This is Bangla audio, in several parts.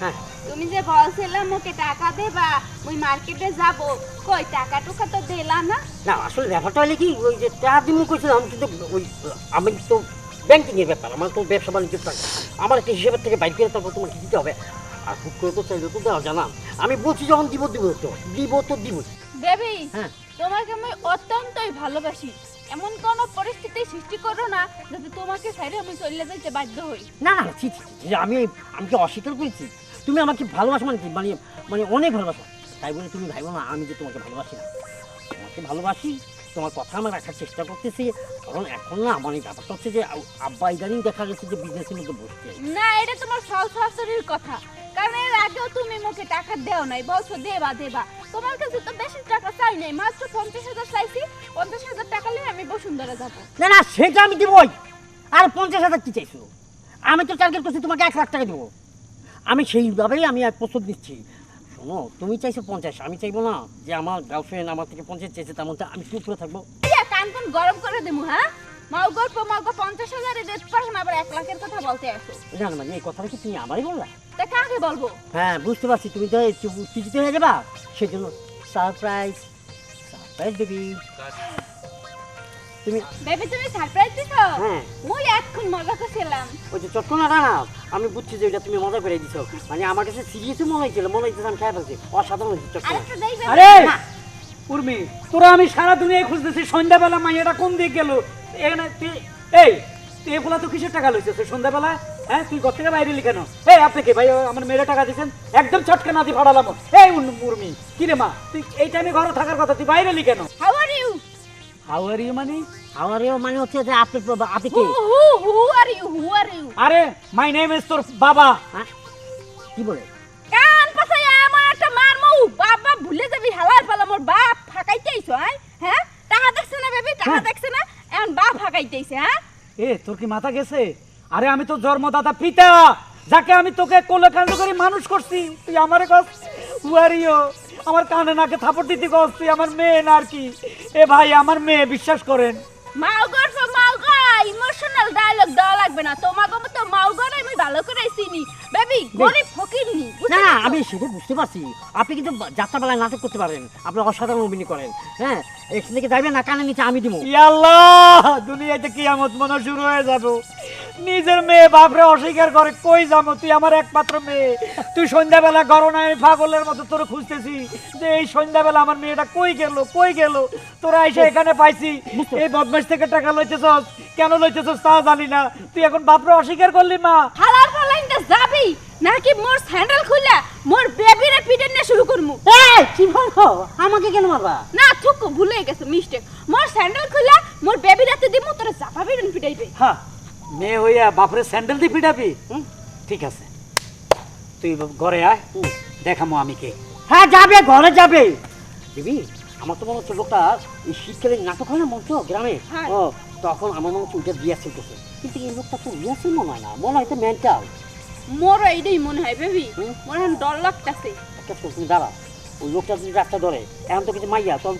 হ্যাঁ। তুমি যে বলছিলাম ওকে টাকা দেবা মুই মার্কেটে যাব। কই টাকা টুকা তো দিলা না? না আসলে ব্যাপারটা হলে কি ওই যে টাকা দিমু কইছিলাম কিন্তু ওই আমি তো ব্যাংকিং এর ব্যাপার আমার তো ব্যবসা বাণিজ্য টাকা আমার একটা হিসেবের থেকে বাইক করে তারপর তোমাকে দিতে হবে। আর হুট করে তো চাইলে তো দেওয়া জানা? আমি বলছি যখন দিব দিব তো দিব তো দিব। বেবি হ্যাঁ। তোমাকে আমি অত্যন্তই ভালোবাসি। এমন কোন পরিস্থিতি সৃষ্টি করো না যাতে তোমাকে ছেড়ে আমি চলে যেতে বাধ্য হই। না না আমি আমি কি অস্বীকার করেছি? তুমি আমাকে ভালোবাসো মানে কি? মানে মানে অনেক ভালোবাসো। তাই বলে তুমি ভাইবো না আমি যে তোমাকে ভালোবাসি না। তোমাকে ভালোবাসি তোমার কথা আমার রাখার চেষ্টা করতেছি। কারণ এখন না মানে ব্যাপারটা হচ্ছে যে আব্বা ইদানিং দেখা গেছে যে বিজনেসের মধ্যে বসছে। না এটা তোমার শাশুড়ির কথা। কারণ এর আগেও তুমি মুখে টাকা দেও নাই বলছো দেবা দেবা। তোমার কাছে তো বেশি টাকা চাই নাই মাত্র পঞ্চাশ হাজার চাইছি পঞ্চাশ হাজার টাকা নিয়ে আমি বসুন্ধরা যাব। না না সেটা আমি দেবই। আর পঞ্চাশ হাজার কি চাইছো? আমি তো টার্গেট করছি তোমাকে এক লাখ টাকা দেবো। আমি সেইভাবেই আমি এক প্রস্তুত দিচ্ছি শোনো তুমি চাইছো পঞ্চাশ আমি চাইব না যে আমার গার্লফ্রেন্ড আমার থেকে পঞ্চাশ চাইছে তার মধ্যে আমি চুপ করে থাকব। গরম করে দেবো হ্যাঁ? মাও গল্প মাও পঞ্চাশ হাজারে আবার এক লাখের কথা বলতে আসো। জানো মানে এই কথাটা কি তুমি আমারই বললা? তা কাকে বলব। হ্যাঁ বুঝতে পারছি তুমি তো চিঠিতে হয়ে যাবা। সেই জন্য সারপ্রাইজ সারপ্রাইজ দেবি তুমি বেবি তুমি সারপ্রাইজ দিছো? হ্যাঁ। মুই এক্ষুন মজা করছিলাম। ওই যে চটকনাটা না আমি বুঝছি যে ওইটা তুমি মজা করে দিছো। মানে আমার কাছে সিরিয়াসই মনে হয়েছিল মনে হয়েছিল আমি খেয়ে ফেলছি। অসাধারণ হয়েছে চটকনা আরে! উর্মি তোরা আমি সারা দুনিয়ায় খুঁজতেছি সন্ধ্যাবেলা মাইয়াটা কোন দিক গেল? এখানে তুই এই তুই এগুলা তো কিসের টাকা লইছিস সন্ধ্যাবেলা? হ্যাঁ তুই ঘর থেকে বাইরে এলি কেন? এই আপনি কে? ভাই আমার মেয়েরা টাকা দিয়েছেন? একদম ছটকে না দিয়ে ফাড়ালাম। এই উন- উর্মি কি রে মা? তুই এই টাইমে ঘরে থাকার কথা তুই বাইরে এলি কেন? How are you how are you মানে আমার মানে হচ্ছে যে আপনি আপনি হু কি হু হু are you who are you আরে মাই নেম ইজ তোর বাবা হ্যাঁ কি বলে? কান পাশে এমন একটা মারমু বাবা ভুলে যাবি হালার পালা মোর বাপ ফাঁকাইতে আইছো হ্যাঁ? হ্যাঁ? টাকা দেখছে না বেবি? টাকা হ্যাঁ। দেখছে না? এখন বাপ ফাঁকাইতে আইছে হ্যাঁ? এ তোর কি মাথা গেছে? আরে আমি তো জন্মদাতা পিতা যাকে আমি তোকে কোলে কাণ্ড করে মানুষ করছি তুই আমার কস উয়ারিও আমার কানে নাকে থাপড় দিতে কস তুই আমার মেয়ে না আর কি? এ ভাই আমার মেয়ে বিশ্বাস করেন। মাও গর্ব মাউগা ইমোশনাল ডায়লগ দেওয়া লাগবে না। তোমাকে মতো মাও গরে আমি ভালো করে চিনি। বেবি গরিব ফকির নি না না আমি সেটা বুঝতে পারছি। আপনি কিন্তু যাত্রাবেলায় নাটক করতে পারেন। আপনি অসাধারণ অভিনয় করেন। হ্যাঁ এখান থেকে যাবেন না কানে নিচে আমি দিব ইয়াল্লাহ দুনিয়াতে কিয়ামত মনে শুরু হয়ে যাব। নিজের মেয়ে বাপরে অস্বীকার করে। কই যাব? তুই আমার একমাত্র মেয়ে। তুই সন্ধ্যাবেলা গরনায় পাগলের মতো তোর খুঁজতেছি। যে এই সন্ধ্যাবেলা আমার মেয়েটা কই গেল? কই গেল? তোরা এসে এখানে পাইছি। এই বদমাস থেকে টাকা লইতেছস? কেন লইতেছস তা জানি না। তুই এখন বাপরে অস্বীকার করলি মা। হালার পালাইনটা যাবি? নাকি মোর স্যান্ডেল খুলে মোর বেবিরে পিটে না শুরু করমু? এই, কি বলছো? আমাকে কেন মারবা? না থুক ভুলে গেছে মিস্টেক মোর স্যান্ডেল খুলে মোর বেবির হাতে দিমু তোরে চাপা বিরন পিটাইবে। হ্যাঁ মেয়ে হইয়া বাপরে স্যান্ডেল দিয়ে পিটাবি? হুম, ঠিক আছে। তুই ঘরে আয়। দেখামো আমি কে। হ্যাঁ যাবে ঘরে যাবে। দিবি আমার তো মনে হচ্ছে লোকটা এই শীতকালে নাটক হয় না মঞ্চ গ্রামে? হ্যাঁ। ও তখন আমার মনে হচ্ছে ওইটা বিয়া চলতেছে। কিন্তু এই লোকটা তো বিয়া ছিল মনে হয় না। মনে হয় তো মেন্টাল মোর এইটাই মনে হয় বেবি? মোর এখন ডর লাগতাছে। একটা তুমি দাঁড়া। ওই লোকটা যদি রাস্তা ধরে এখন তো কিছু মাইয়া তখন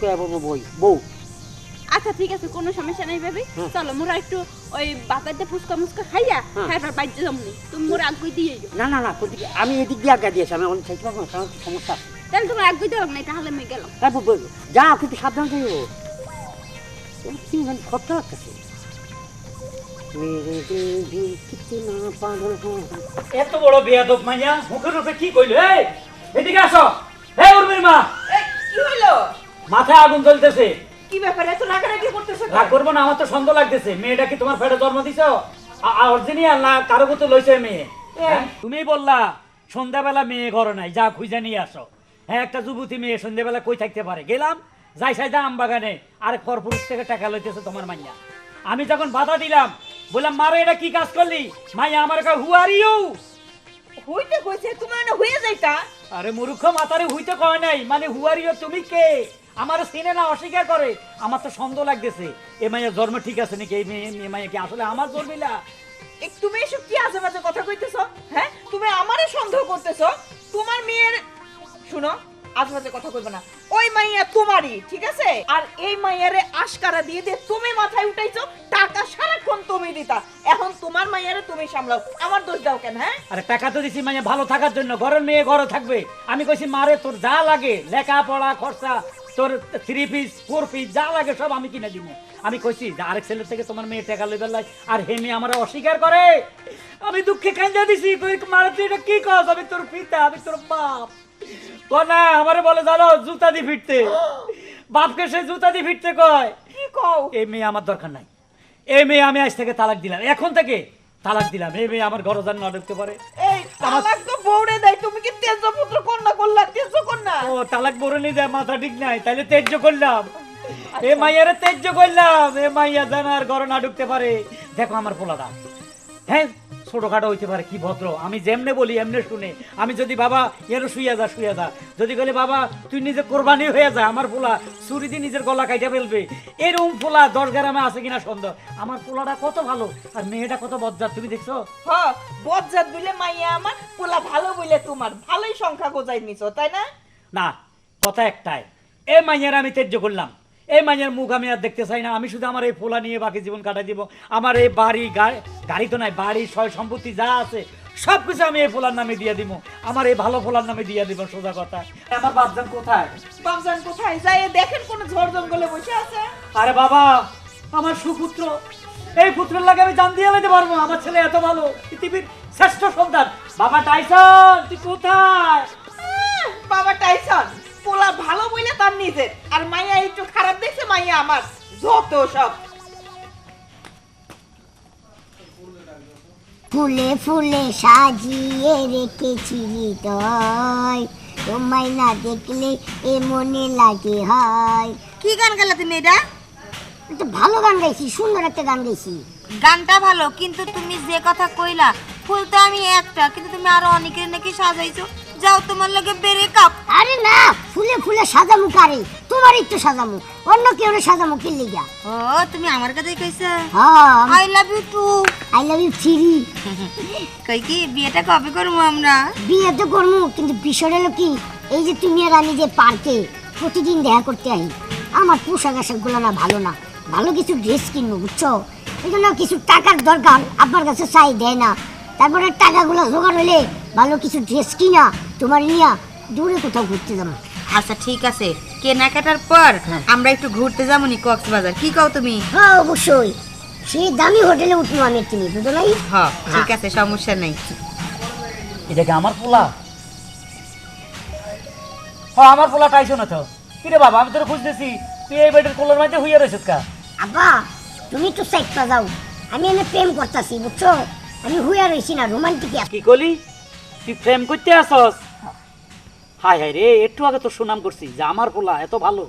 বই বউ। আচ্ছা ঠিক আছে কোনো সমস্যা নাই ভাবি। চলো মোরা একটু ওই বাতাতে ফুসকা মুসকা খাইয়া খাইবার বাইরে নি। তুমি মোর আগুই দিয়ে না না না আমি এদিক দিয়ে আগা দিয়েছি আমি অনেক চাইতে পারব না কারণ সমস্যা তাহলে তোমার আগুই দেওয়া নাই তাহলে আমি গেলাম। হ্যাঁ, যা কিন্তু সাবধান থাকব তিনজন মানে খরচা আছে এত বড় বেয়াদব মাইয়া মুখের উপরে কি কইল এই? এদিকে আসো। হে উর্মির মা। কি হইল? মাথায় আগুন জ্বলতেছে। কি ব্যাপার? এত রাগারাগি করতেছো রাগ করব না আমার তো সন্দেহ লাগতেছে। মেয়েটা কি তোমার পেটে জন্ম দিছো? অরিজিনাল না কারও কত লইছে মেয়ে? হ্যাঁ? তুমি বললা সন্ধ্যাবেলা মেয়ে ঘরে নাই যা খুঁজে নিয়ে আসো। হ্যাঁ একটা যুবতী মেয়ে সন্ধ্যাবেলা কই থাকতে পারে? গেলাম যাই সাই যা আম বাগানে। আর থেকে টাকা লইতেছে তোমার মাইয়া। আমি যখন বাধা দিলাম বললাম মারে এটা কি কাজ করলি? মাইয়া আমার কাছে হু আর ইউ হইতে কইছে তুমি না হয়ে যাইতা? আরে মূর্খ মাতারে হইতে কয় নাই। মানে হুয়ারিও তুমি কে? আমার সিনে না অস্বীকার করে আমার তো সন্দেহ লাগতেছে। এ মাইয়া জন্ম ঠিক আছে নাকি? এই মেয়ে এ মাইয়া কি আসলে আমার জন্মিলা তুমি এসব কি আজে বাজে কথা কইতেছো? হ্যাঁ? তুমি আমারে সন্দেহ করতেছো? তোমার মেয়ের শুনো আজে বাজে কথা কইবে না। ওই মাইয়া তোমারই ঠিক আছে? আর এই মাইয়ারে আশকারা দিয়ে দিয়ে তুমি মাথায় উঠাইছো টাকা সারাক্ষণ তুমি দিতা। এখন তোমার মাইয়ারে তুমি সামলাও। আমার দোষ দাও কেন হ্যাঁ? আরে টাকা তো দিছি মানে ভালো থাকার জন্য ঘরের মেয়ে ঘরে থাকবে। আমি কইছি মারে তোর যা লাগে লেখাপড়া খরচা তোর থ্রি পিস ফোর পিস যা লাগে সব আমি কিনে দিব আমি কইছি যে আরেক ছেলের থেকে তোমার মেয়ে টাকা লেবে লাই আর হে মেয়ে আমার অস্বীকার করে। আমি দুঃখে কান্দা দিছি মারে তুই এটা কি কস? আমি তোর পিতা আমি তোর বাপ। তো না আমারে বলে জানো জুতা দি ফিরতে। বাপকে সে জুতা দি ফিরতে কয়। কি কও? এই মেয়ে আমার দরকার নাই। এই মেয়ে আমি আজ থেকে তালাক দিলাম। এখন থেকে তালাক দিলাম। এই মেয়ে আমার ঘর যেন না ঢুকতে পারে। এই তালাক তো বউরে দেয়। তুমি কি তেজ পুত্র কন্যা করলা? তেজ কন্যা ও তালাক বউরে নিয়ে দেয় মাথা ঠিক নাই। তাইলে তেজ করলাম। এ মাইয়ারে তেজ করলাম। এ মাইয়া যেন আর ঘর না ঢুকতে পারে। দেখো আমার পোলাদা হ্যাঁ ছোটখাটো হইতে পারে কি ভদ্র? আমি যেমনে বলি এমনে শুনে। আমি যদি বাবা এর শুইয়া যা শুইয়া যা। যদি বলে বাবা তুই নিজে কোরবানি হয়ে যা আমার পোলা ছুরি দিয়ে নিজের গলা কাইটা ফেলবে। এরকম পোলা দশ গ্রামে আছে কিনা সন্দেহ? আমার পোলাটা কত ভালো আর মেয়েটা কত বজ্জার তুমি দেখছ? হ বজ্জাত বিলে মাইয়া আমার পোলা ভালো বলে তোমার। ভালোই সংখ্যা গোজাই নিছো তাই না? না কথা একটাই। এ মাইয়ার আমি তেজ্য করলাম। এই মাইয়ার মুখ আমি আর দেখতে চাই না। আমি শুধু আমার এই ফোলা নিয়ে বাকি জীবন কাটাই দিব। আমার এই বাড়ি গাড়ি তো নাই বাড়ি সয় সম্পত্তি যা আছে সব কিছু আমি এই ফোলার নামে দিয়ে দিব। আমার এই ভালো ফোলার নামে দিয়ে দিব সোজা কথা। আমার বাপজান কোথায়? বাপজান কোথায়? যাই দেখেন কোন ঝড় জঙ্গলে বসে আছে। আরে বাবা আমার সুপুত্র। এই পুত্রের লাগে আমি জান দিয়ে যেতে পারব আমার ছেলে এত ভালো পৃথিবীর শ্রেষ্ঠ সন্তান। বাবা টাইসন তুই কোথায়? বাবা টাইসন। পোলা ভালো বলে তার নিজের। আর মাইয়া একটু খারাপ দেখছে মাইয়া আমার। যত সব। ফুলে ফুলে সাজিয়ে রেখেছি হৃদয়। তোমায় না দেখলে এ মনে লাগে হয়। কি গান গাইলা তুমি এটা? একটা ভালো গান গাইছি সুন্দর একটা গান গাইছি। গানটা ভালো কিন্তু তুমি যে কথা কইলা ফুল তো আমি একটা কিন্তু তুমি আরও অনেকের নাকি সাজাইছো। যাও তোমার লাগে বেরে কাপ আরে না ফুলে ফুলে সাজামু কারে? তোমারই তো সাজামু অন্য কেউ সাজামু কি লিগা? ও তুমি আমার কাছে কইছো? হ্যাঁ I love you too I love you three কই কি বিয়েটা কবে করব আমরা? বিয়ে তো করব কিন্তু বিষয়টা হলো কি এই যে তুমি আর আমি যে পার্কে প্রতিদিন দেখা করতে আই আমার পোশাক আশাকগুলো না ভালো না। ভালো কিছু ড্রেস কিনবো বুঝছ? এই জন্য কিছু টাকার দরকার আপনার কাছে চাই দেয় না। তারপরে টাকাগুলো জোগাড় হলে ভালো কিছু ড্রেস কিনা তোমার নিয়া দূরে কোথাও ঘুরতে যাব। আচ্ছা ঠিক আছে। কেনাকাটার পর আমরা একটু ঘুরতে যাব নি কক্সবাজার। কি কও তুমি? হ্যাঁ অবশ্যই। সেই দামি হোটেলে উঠবো আমি তুমি বুঝো নাই? হ্যাঁ ঠিক আছে সমস্যা নেই। এটা কি আমার পোলা? হ্যাঁ আমার পোলা টাইছো না তো। কিরে বাবা আমি তোর খুঁজতেছি। তুই এই বেডের কোলের মধ্যে হইয়া রয়েছিস কা? আব্বা তুমি তো সাইডটা যাও। আমি এনে প্রেম করতেছি বুঝছ? আমি হুইয়া রইছি না রোমান্টিক কি কলি? তুই প্রেম করতে আসস? হায় হায় রে একটু আগে তো সুনাম করছি যে আমার পোলা এত ভালো।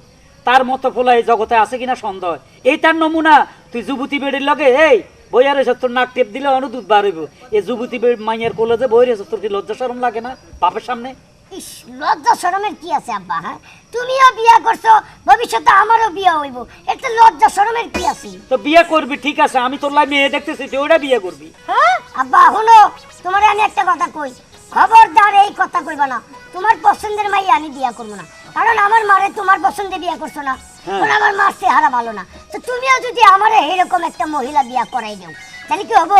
তার মতো পোলা এই জগতে আছে কিনা সন্দেহ? এই তার নমুনা তুই যুবতী বেড়ির লগে এই বইয়া রয়েছ তোর নাক টেপ দিলে অনুদূত বার হইব। এই যুবতী বেড় মাইয়ের কোলে যে বই রয়েছ তোর কি লজ্জা শরম লাগে না বাপের সামনে? ইস লজ্জা শরমের কি আছে আব্বা হ্যাঁ? তুমিও বিয়া করছ ভবিষ্যতে আমারও বিয়া হইব। এতে লজ্জা শরমের কি আছে? তো বিয়ে করবি ঠিক আছে আমি তোর লাই মেয়ে দেখতেছি তুই ওটা বিয়ে করবি। হ্যাঁ? আব্বা হলো তোমার আমি একটা কথা কই। খবরদার এই কথা কইবা না। তোমার পছন্দের মাই আমি বিয়া করব না। কারণ আমার মারে তোমার পছন্দে বিয়া করছ না। হ্যাঁ। ওর আমার মার চেহারা ভালো না। তো তুমিও যদি আমার এরকম একটা মহিলা বিয়া করাই দেও তাহলে কি হব?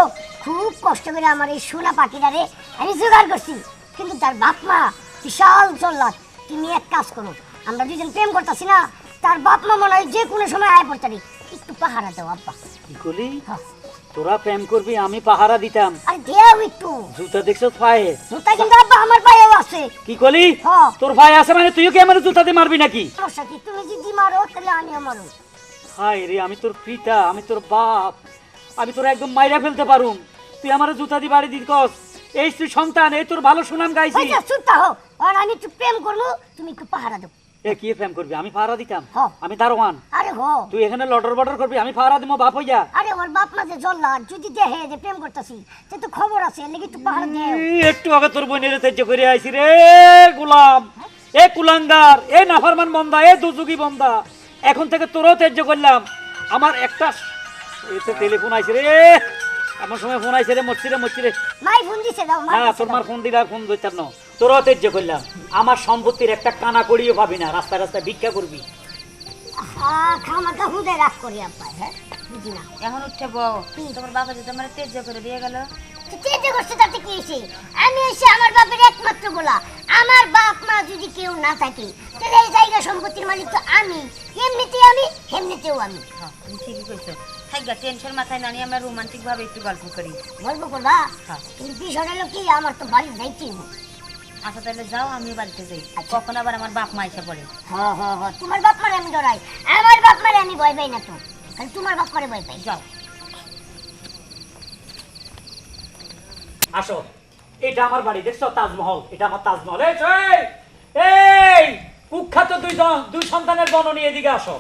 খুব কষ্ট করে আমার এই সোনা পাখিটারে আমি জোগাড় করছি। কিন্তু তার বাপ মা বিশাল চল্লাট তুমি এক কাজ করো আমরা দুজন প্রেম করতেছি না। তার বাপ মা মনে হয় যে কোনো সময় আয় পড়তারি। একটু পাহারা দাও আব্বা। কি। তোরা প্রেম করবি আমি পাহারা দিতাম। আরে দেও একটু। জুতা দেখছ পায়ে? জুতা কিন্তু আব্বা আমার পায়েও আছে। কি করলি হ্যাঁ। তোর ভাই আছে মানে তুইও কি আমার জুতা দিয়ে মারবি নাকি? সমস্যা কি তুমি যদি মারো তাহলে আমিও মারো। হাই রে আমি তোর পিতা আমি তোর বাপ। আমি তোর একদম মাইরা ফেলতে পারুম। তুই আমার জুতা দিয়ে বাড়ি দিকস এই তুই সন্তান এই তোর ভালো সুনাম গাইছি। হয়েছে চুপটা হো। আর আমি একটু প্রেম করব তুমি একটু পাহারা দাও। এ কি প্রেম করবি? আমি পাহারা দিতাম। হ্যাঁ। আমি দারোয়ান। আরে হো। তুই এখানে লটর বটর করবি আমি পাহারা বাপ হইয়া। আরে ওর বাপ মা যে জল্লাদ যদি দেহে যে প্রেম করতেছি সে তো খবর আছে এর লেগে পাহারা দেও। একটু আগে তোর বোনের তেজ্য করে আইছি রে গোলাম। এ কুলাঙ্গার এ নাফারমান বন্দা এ দুজুগি বন্দা। এখন থেকে তোরও তেজ্য করলাম। আমার একটা এতে টেলিফোন আইছে রে। এমন সময় ফোন আইছে রে মরছি রে মরছি রে। মাই ফোন দিছে দাও মার তোর মার ফোন দিলে ফোন না। তোর অতেজ্য করলাম। আমার সম্পত্তির একটা কানা করিও পাবি না রাস্তায় রাস্তায় ভিক্ষা করবি। খামাকা হুদে রাগ করি আব্বা হ্যাঁ? বুঝি না। এখন উঠে বউ তোমার বাবা যে তোমার তেজ করে দিয়ে গেল। চেষ্টা করছে তাতে কি হয়েছে? আমি এসে আমার বাপের একমাত্র গোলা। আমার বাপ মা যদি কেউ না থাকে তাহলে এই জায়গা সম্পত্তির মালিক তো আমি। এমনিতে আমি এমনিতেও আমি। হ্যাঁ ঠিকই কইছো। টেনশন মাথায় না নিয়ে আমরা রোমান্টিক ভাবে একটু গল্প করি। গল্প করবা? হ্যাঁ। কিন্তু হলো কি আমার তো বাড়ির দায়িত্ব আচ্ছা তাহলে যাও আমি বাড়িতে যাই। কখন আবার আমার বাপ মা এসে পড়ে? হ্যাঁ হ্যাঁ হ্যাঁ তোমার বাপ মারে আমি ডরাই। আমার বাপ মারে আমি ভয় পাই না তো। খালি তোমার বাপ মারে ভয় পাই। যাও। আসো। এটা আমার বাড়ি দেখছ? তাজমহল। এটা আমার তাজমহল। এই এই, এই! কুখ্যাত দুই জন- দুই সন্তানের জননী এদিকে আসো।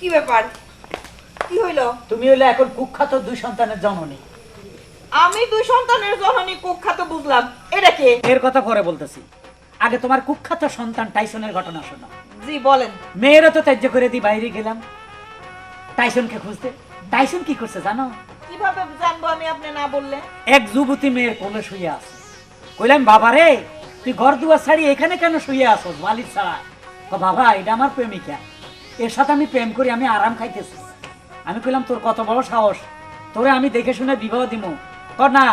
কি ব্যাপার? কি হইল? তুমি হলে এখন কুখ্যাত দুই সন্তানের জননী। আমি দুই সন্তানের জননী কুখ্যাত বুঝলাম। এটা কে? এর কথা পরে বলতেছি। আগে তোমার কুখ্যাত সন্তান টাইসনের ঘটনা শোনো। জি বলেন। মেয়েরা তো ত্যায্য করে দিয়ে বাইরে গেলাম। টাইসনকে খুঁজতে। টাইসন কি করছে জানো? কীভাবে জানব আমি আপনি না বললে? এক যুবতী মেয়ের কোলে শুয়ে আছে। কইলাম বাবা রে তুই ঘর দুয়ার ছাড়ি এখানে কেন শুয়ে আছো? মালিক ছাড়া কয়, বাবা এটা আমার প্রেমিকা। এর সাথে আমি প্রেম করি আমি আরাম খাইতেছি। আমি কইলাম তোর কত বড় সাহস। তোরে আমি দেখে শুনে বিবাহ ক না।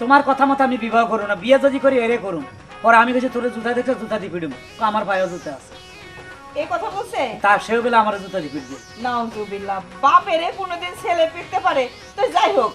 তোমার কথা মতো আমি বিবাহ করু না। বিয়ে যদি করি এরে করুম। পরে আমি কাছে তোরে জুতা দেখে জুতা দিয়ে পিড়ুম আমার পায়েও জুতা আছে। এই কথা বলছে? তা সেও বেলা আমার জুতা দিয়ে পিড়বে নাউজুবিল্লাহ বাপেরে কোনোদিন ছেলে পিটতে পারে। তো যাই হোক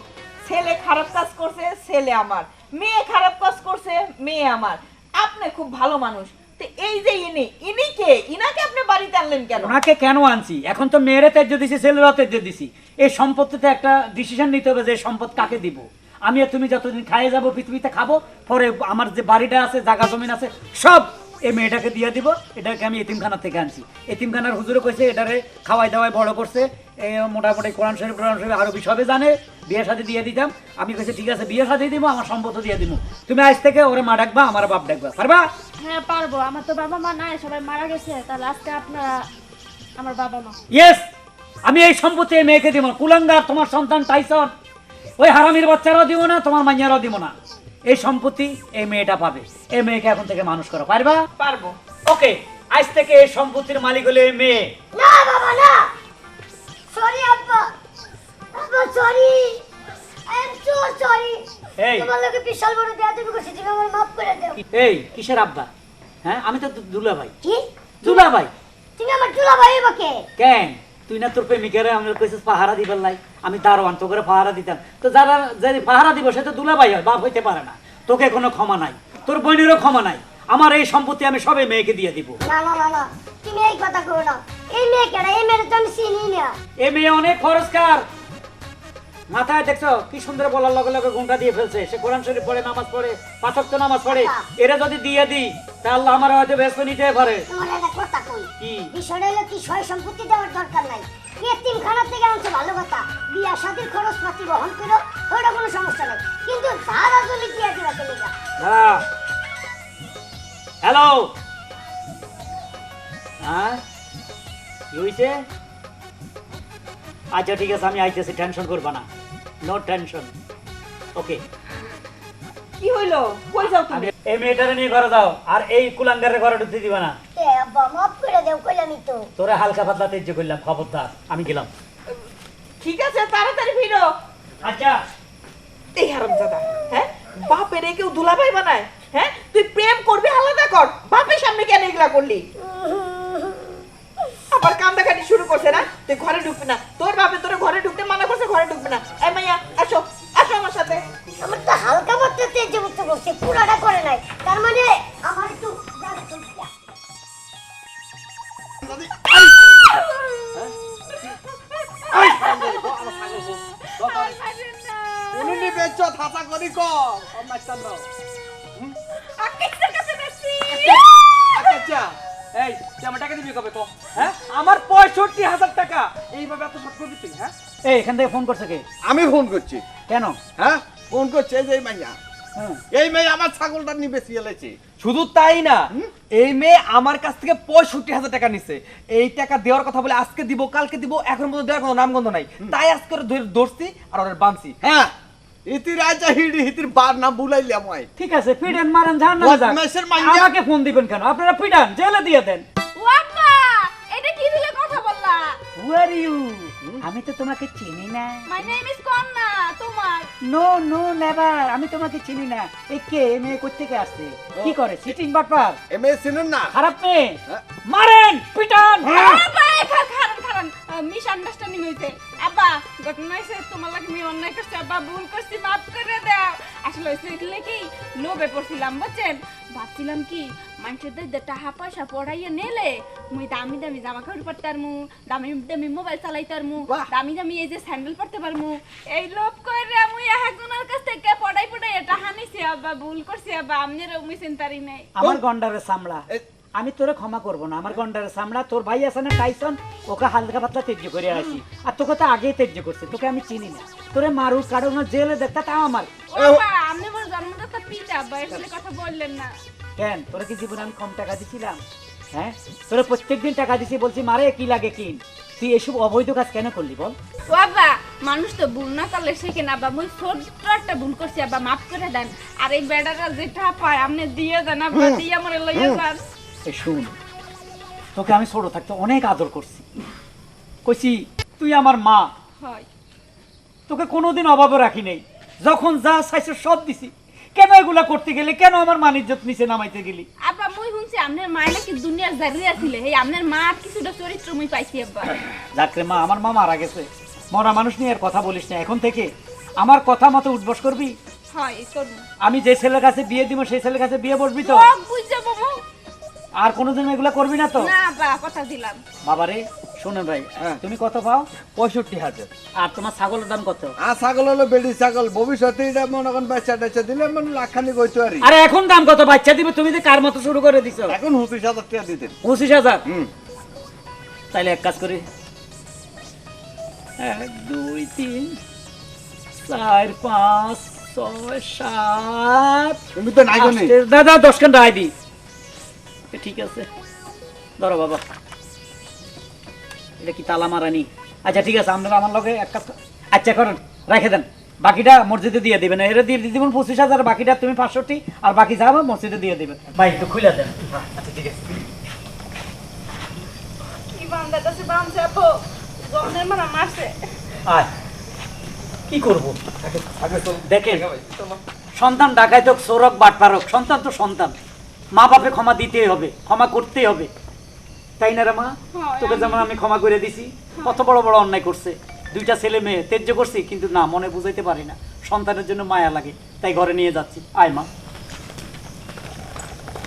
ছেলে খারাপ কাজ করছে ছেলে আমার। মেয়ে খারাপ কাজ করছে মেয়ে আমার। আপনি খুব ভালো মানুষ। তো এই যে ইনি ইনি কে? ইনাকে আপনি বাড়িতে আনলেন কেন? ওনাকে কেন আনছি? এখন তো মেয়েরে তেজ্য দিছি ছেলেরাও তেজ্য দিছি। এই সম্পত্তিতে একটা ডিসিশন নিতে হবে যে সম্পদ কাকে দিব? আমি আর তুমি যতদিন খাইয়ে যাব পৃথিবীতে খাব পরে আমার যে বাড়িটা আছে জায়গা জমিন আছে সব এই মেয়েটাকে দিয়ে দিব। এটাকে আমি এতিমখানা থেকে আনছি। এতিমখানার হুজুরে কইছে এটারে খাওয়াই দাওয়াই বড় করছে। এ মোটামুটি কোরআন শরীফ কোরআন শরীফ আরও সবে জানে। বিয়ে সাথে দিয়ে দিতাম। আমি কইছে ঠিক আছে বিয়ে সাথে দিব আমার সম্পদও দিয়ে দিব। তুমি আজ থেকে ওরে মা ডাকবা আমার বাপ ডাকবা। পারবা? হ্যাঁ পারব। আমার তো বাবা মা নাই সবাই মারা গেছে। তাহলে আজকে আপনারা আমার বাবা মা। ইয়েস আমি এই সম্পত্তি এই মেয়েকে দিব। কুলাঙ্গার তোমার সন্তান টাইসন। ওই হারামির বাচ্চারাও দিব না তোমার মাইয়ারাও দিব না। এই সম্পত্তি এই মেয়েটা পাবে। এই মেয়েকে এখন থেকে মানুষ করো। পারবা? পারব। ওকে আজ থেকে এই সম্পত্তির মালিক হলে এই মেয়ে। না বাবা না। সরি আব্বা। আব্বা sorry I am so sorry এই। তোমার লোকে বিশাল বড় দেয়া তুমি করছি তুমি আমার মাফ করে দাও। এই কিসের আব্বা? হ্যাঁ আমি তো দুলা ভাই কি? দুলা ভাই তুমি আমার চুলা ভাই বাকে কেন? তুই না তোর প্রেমিকারে আমরা কইছিস পাহারা দিবার লাই আমি দারোয়ান তো করে পাহারা দিতাম। তো যারা যারা পাহারা দিব সে তো দুলা ভাই হয় বাপ হইতে পারে না। তোকে কোনো ক্ষমা নাই। তোর বোনেরও ক্ষমা নাই। আমার এই সম্পত্তি আমি সবে মেয়েকে দিয়ে দিব। না না না না তুমি এই কথা কো না। এই মেয়ে কেন এই মেয়ে তো আমি চিনি না। এই মেয়ে অনেক খরচকার। মাথায় দেখছ কি সুন্দর বলার লগে লগে ঘুমটা দিয়ে ফেলছে? সে কোরআন শরীফ পড়ে নামাজ পড়ে পাঁচক তো নামাজ পড়ে। এরা যদি দিয়ে দিই তাহলে আমার হয়তো ব্যস্ত নিতে পারে। তোমার একটা কথা কই? কি? বিষয়টা হলো কি সয় সম্পত্তি দেওয়ার দরকার নাই। এতিম থেকে আনছে ভালো কথা। বিয়া শাদির খরচ পাতি বহন করো ওটা কোনো সমস্যা নাই। কিন্তু হ্যাঁ হ্যালো হ্যাঁ? কি হয়েছে আচ্ছা ঠিক আছে আমি আইতেছি টেনশন করবা না। নো টেনশন ওকে কি হইল? কই যাও তুমি? এই মেয়েটারে নিয়ে ঘরে যাও আর এই কুলাঙ্গারের ঘরে ঢুকতে দিবা না। এ আব্বা মাফ করে দেও কইলামই তো। তোরা হালকা পাতলা তেজ্য করলাম খবরদার আমি গেলাম। ঠিক আছে তাড়াতাড়ি ফিরো। আচ্ছা। এই হারামজাদা হ্যাঁ? বাপেরে কেউ দুলাভাই বানায় হ্যাঁ? তুই প্রেম করবি আলাদা কর। বাপের সামনে কেন এগুলা করলি? আবার কান্দাকাটি শুরু করছে না? তুই ঘরে ঢুকবি না। তোর বাপে তোর ঘরে ঢুকতে মানা করছে, ঘরে ঢুকবি না। এ মাইয়া, আসো আসো আমার সাথে। আমার তো হালকা মাত্রা তেজ মুক্ত করছে পুরাটা এইভাবে এত করবি তুই হ্যাঁ? এই এখান থেকে ফোন করছে কে? আমি ফোন করছি। কেন? হ্যাঁ? ফোন করছে যে মাইয়া। হ্যাঁ। এই মেয়ে আমার ছাগলটা নিয়ে বেশি শুধু তাই না এই মেয়ে আমার কাছ থেকে পঁয়ষট্টি হাজার টাকা নিছে। এই টাকা দেওয়ার কথা বলে আজকে দিব কালকে দিব এখন পর্যন্ত দেওয়ার কোনো নামগন্ধ নাই। তাই আজকে ওরে ধরে ধরছি আর ওরে বাঁধছি হ্যাঁ ইতির আইচা হিড়ি হিতির বার না বুলাইলাম আই ঠিক আছে পিটান মারেন যান না আমাকে ফোন দিবেন কেন? আপনারা পিটান জেলে দিয়ে দেন। হু আর ইউ আমি তো তোমাকে চিনি না। মাই নেম ইজ কন্যা তোমার। নো নো নেভার আমি তোমাকে চিনি না। এই কে এ মেয়ে কোথেকে আসছে? কি করে? সিটিং বাটপার এমএ চিনেন না। খারাপ মেয়ে। মারেন পিটান। আব্বা খান খান খান। মিস আন্ডারস্ট্যান্ডিং হইছে। আব্বা ঘটনা হইছে তোমার লাগে আমি অন্যায় করছি। আব্বা ভুল করছি মাফ করে দাও। আসলে হইছে কি লোভে পড়ছিলাম বুঝছেন? ভাবছিলাম কি মানুষের টাকা পয়সা পড়াইয়া নেলে মুই দামি দামি জামা কাপড় পরতে পারমু দামি দামি মোবাইল চালাইতে পারমু দামি দামি এই যে স্যান্ডেল পরতে পারমু এই লোভ করে মুই একজনের কাছ থেকে পড়াই পড়াই টাকা নিছি আব্বা ভুল করছি আব্বা আমনেরও মুই চিন্তারি নাই। আমার গন্ডারের সামলা আমি তোরে ক্ষমা করব না আমার গন্ডারের সামলা তোর ভাই আছে না টাইসন ওকে হালকা পাতলা তেজ্য করে আসি আর তোকে তো আগেই তেজ্য করছে তোকে আমি চিনি না। তোরে মারু কারও না জেলে দেখতা তাও আমার। জন্মদাতা পিতা কথা বললেন না। কেন? তোরে কি জীবনে আমি কম টাকা দিছিলাম? হ্যাঁ? তোরে প্রত্যেকদিন টাকা দিছি বলছি মারে কি লাগে কিন? তুই এসব অবৈধ কাজ কেন করলি বল? ও আব্বা মানুষ তো ভুল না করলে শেখে না আব্বা মুই ছোট্ট একটা ভুল করছি আব্বা মাফ করে দেন। আর এই বেড়াটা যেটা পায় আপনি দিয়ে দেন আব্বা দিয়ে মরে লইয়া যান। শুন তোকে আমি ছোট থাকতে অনেক আদর করছি। কইছি তুই আমার মা। হয়। তোকে কোনোদিন অভাবে রাখি নেই। যখন যা চাইছো সব দিছি। কেন এগুলা করতে গেলে? কেন আমার মান ইজ্জত নিচে নামাইতে গেলি? আব্বা মুই শুনছি আপনার মায়ের নাকি দুনিয়ার জারিয়া ছিল। এই আপনার মা কিছুটা চরিত্র মুই পাইছি আব্বা। যাকরে মা আমার মা মারা গেছে। মরা মানুষ নিয়ে আর কথা বলিস না। এখন থেকে আমার কথা মতো উঠবস করবি? হয় আমি যে ছেলের কাছে বিয়ে দিব সেই ছেলের কাছে বিয়ে বসবি তো? বুঝ যাব আর কোনোদিন এগুলা করবি না তো? না আব্বা কথা দিলাম। বাবারে শোনেন ভাই হ্যাঁ। তুমি কত পাও? পঁয়ষট্টি হাজার। আর তোমার ছাগলের দাম কত? আর ছাগল হলো বেডি ছাগল। ভবিষ্যতে এটা মনে করেন বাচ্চা টাচ্চা দিলে মানে গইতে পারি। আরে এখন দাম কত? বাচ্চা দিবে তুমি যে কার মতো শুরু করে দিছো? এখন পঁচিশ হাজার টাকা দিতেন পঁচিশ হাজার? তাইলে এক কাজ করি। এক দুই তিন চার পাঁচ ছয় সাত তুমি তো নাই দাদা দশ খান রায় দি। ঠিক আছে। ধরো বাবা। এটা কি তালা মারানি? আচ্ছা ঠিক আছে আপনারা আমার লগে এক কাজ আচ্ছা করেন রেখে দেন। বাকিটা মসজিদে দিয়ে দিবেন। এরা দিয়ে দিবেন পঁচিশ হাজার বাকিটা তুমি পাঁচষট্টি আর বাকি যাব মসজিদে দিয়ে দিবেন। ভাই একটু খুলে দেন। কি বান্দা কাছে বাম যাব জনের মারা মারছে। আয়। কি করব? দেখেন। সন্তান ডাকায় তো সৌরভ বাটপারক সন্তান তো সন্তান। মা বাপে ক্ষমা দিতেই হবে ক্ষমা করতেই হবে। তাই না রে মা তোকে যেমন আমি ক্ষমা করে দিছি। কত বড় বড় অন্যায় করছে। দুইটা ছেলে মেয়ে তেজ্য করছি কিন্তু না মনে বুঝাইতে পারি না। সন্তানের জন্য মায়া লাগে তাই ঘরে নিয়ে যাচ্ছি। আয় মা।